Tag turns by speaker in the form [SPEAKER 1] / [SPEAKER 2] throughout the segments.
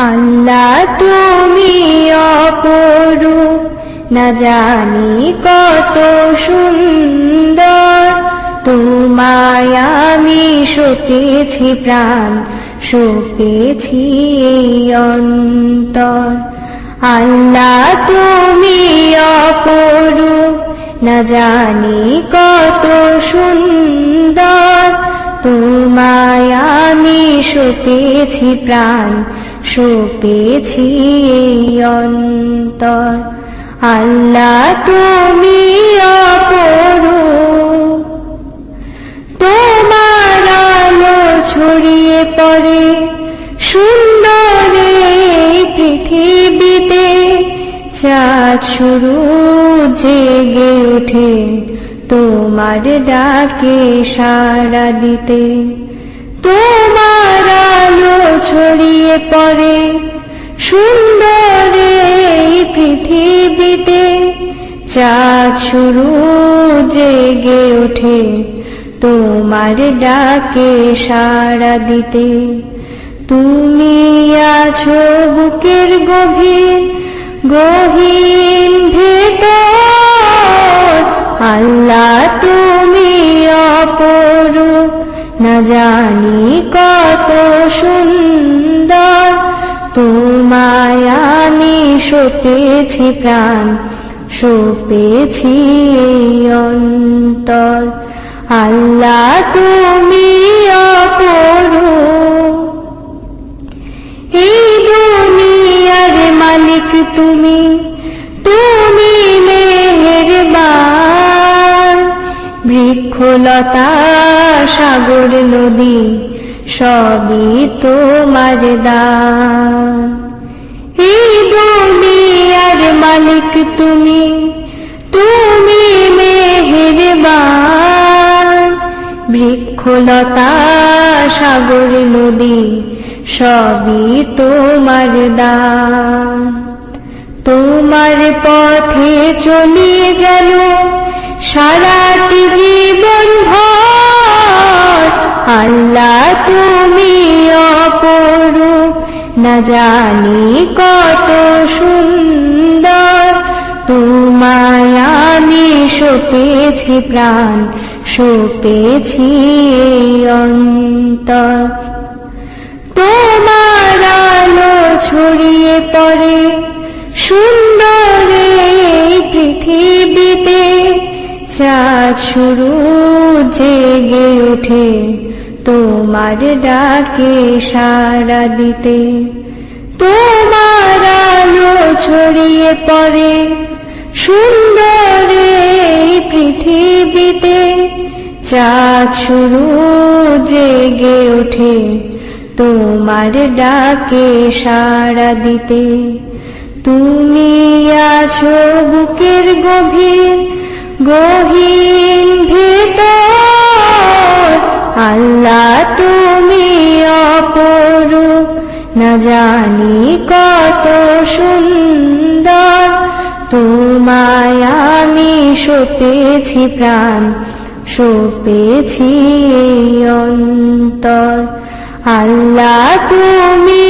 [SPEAKER 1] আল্লাহ তুমি অপরূপ। না জানি কত সুন্দর। তোমায় আমি সতেছি প্রাণ, সতেছি অন্তর। আল্লাহ তুমি অপরূপ। না জানি কত সুন্দর। তোমায় আমি সতেছি প্রাণ এই অন্তর। আল্লাহ, তুমি অপরূপ। তোমার আলো ছড়িয়ে পড়ে সুন্দর পৃথিবীতে। চাঁদ শুরু জেগে ওঠে তোমার ডাকে সাড়া দিতে। তোমার আলো ছড়িয়ে পড়ে। সুন্দর এই পৃথিবীতে চাঁদ শুরু জেগে ওঠে তোমার ডাকে সাড়া দিতে। তুমি আছো বুকের গভীর, গহীন ভেতর। আল্লাহ, তুমি অপরূপ। না জানি কত সুন্দর। তোমায় আমি সপেছি প্রাণ সপেছি অন্তর। আল্লাহ তুমি অপরূপ। এই দুনিয়ার মালিক তুমি তুমি বৃক্ষলতা সাগর নদী, সবই তোমার দান। এই দুনিয়ার মালিক তুমি তুমি মেহেরবান। বৃক্ষলতা সাগর নদী, সবই তোমার দান। তোমার পথে চলিয়ে যেন সারাটি আল্লাহ তুমি অপরূপ। না জানি কত সুন্দর। তোমায় আমি সপেছি প্রাণ সপেছি অন্তর। তোমার আলো ছড়িয়ে পড়ে, সুন্দর পৃথিবীতে। চাঁদ শুরু জেগে ওঠে তোমার ডাকে সাড়া দিতে, তোমার আলো ছড়িয়ে পড়ে, সুন্দর পৃথিবীতে চাঁদ শুরু জেগে ওঠে, তোমার ডাকে সাড়া দিতে। তুমি আছো বুকের গভীর গহীন জানি কত সুন্দর। তোমায় আমি সপেছি প্রাণ সপেছি অন্তর। আল্লাহ তুমি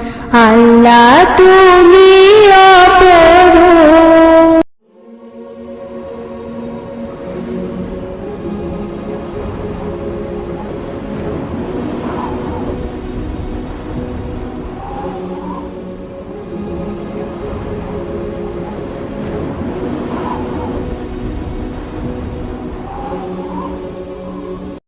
[SPEAKER 1] আল্লাহ তুমি অপরূপ।